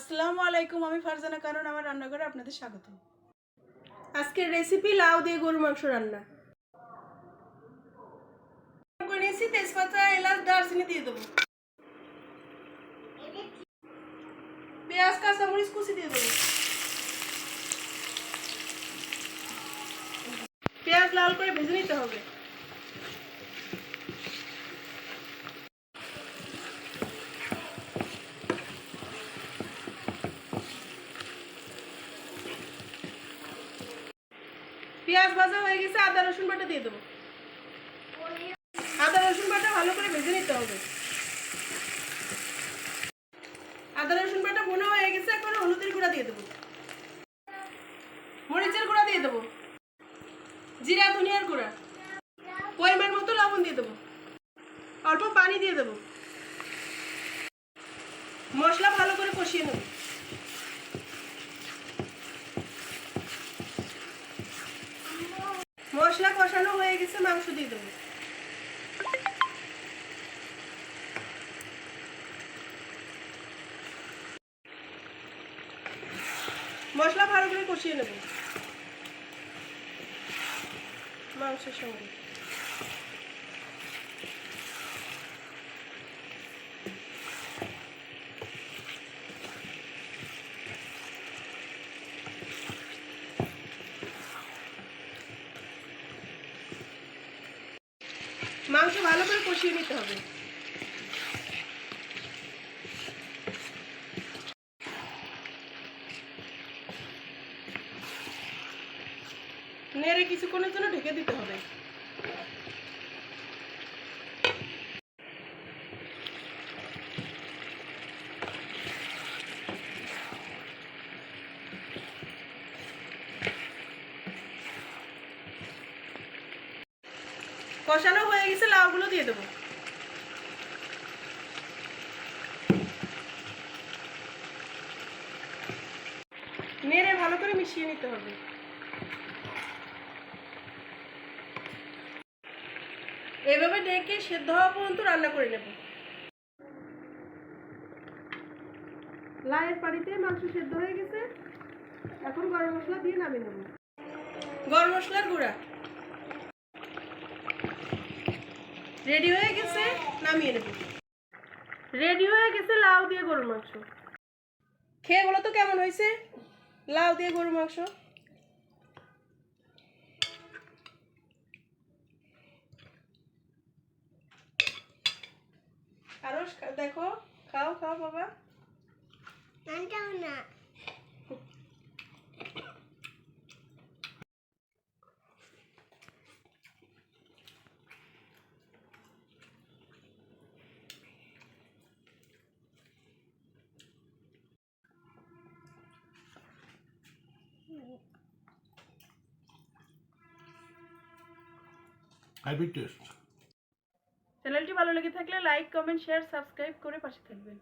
আসসালামু আলাইকুম, আমি ফারজানা কারণ আমার রান্নাঘরে আপনাদের স্বাগত। আজকের রেসিপি লাউ দিয়ে গরু মাংস রান্না। তেজপাতা, এলাচ, দারচিনি দিয়ে দেবো। পেঁয়াজ, কাঁচামরিচ কুচি দিয়ে দেবো। পেঁয়াজ লাল করে ভেজে নিতে হবে। পেঁয়াজ ভাজা হয়ে গেছে, আদা, রসুন বাটা দিয়ে দেবো। আদা, রসুন বাটা ভালো করে ভেজে নিতে হবে। আদা, রসুন বাটা বোনা হয়ে গেছে, এখন হলুদের গুঁড়া দিয়ে দেবো। মরিচের গুঁড়া দিয়ে দেবো। জিরা, ধনিয়ার গুঁড়া। পরিমাণ মতো লবণ দিয়ে দেবো। অল্প পানি দিয়ে দেবো। মশলা ভালো করে কষিয়ে নেব। মশলা কষানো হয়ে গেছে মাংস দিয়ে দেবো। মশলা ভালো করে কষিয়ে নেব। মাংসের সঙ্গে। মাংস ভালো করে কষিয়ে নিতে হবে। নেড়ে কিছুক্ষণের জন্য ঢেকে দিতে হবে। কষানো হয়ে গেছে, লাউগুলো দিয়ে দেবো। নেড়ে ভালো করে মিশিয়ে নিতে হবে। এভাবে ডেকে সেদ্ধ হওয়া পর্যন্ত রান্না করে নেব। লায়ের পানিতে মাংস সেদ্ধ হয়ে গেছে। এখন গরম মশলা দিয়ে নামিয়ে নেব। গরম মশলার গুঁড়া। রেডি হয়ে গেছে? নামিয়ে নেব। রেডি হয়ে গেছে লাউ দিয়ে গরুর মাংস। খেয়ে বলো তো কেমন হয়েছে? লাউ দিয়ে গরুর মাংস। আরও দেখো খাও খাও বাবা। না। হাইব্রিড টেস্ট চ্যানেলটি ভালো লেগে থাকলে লাইক কমেন্ট শেয়ার সাবস্ক্রাইব করে পাশে থাকবেন।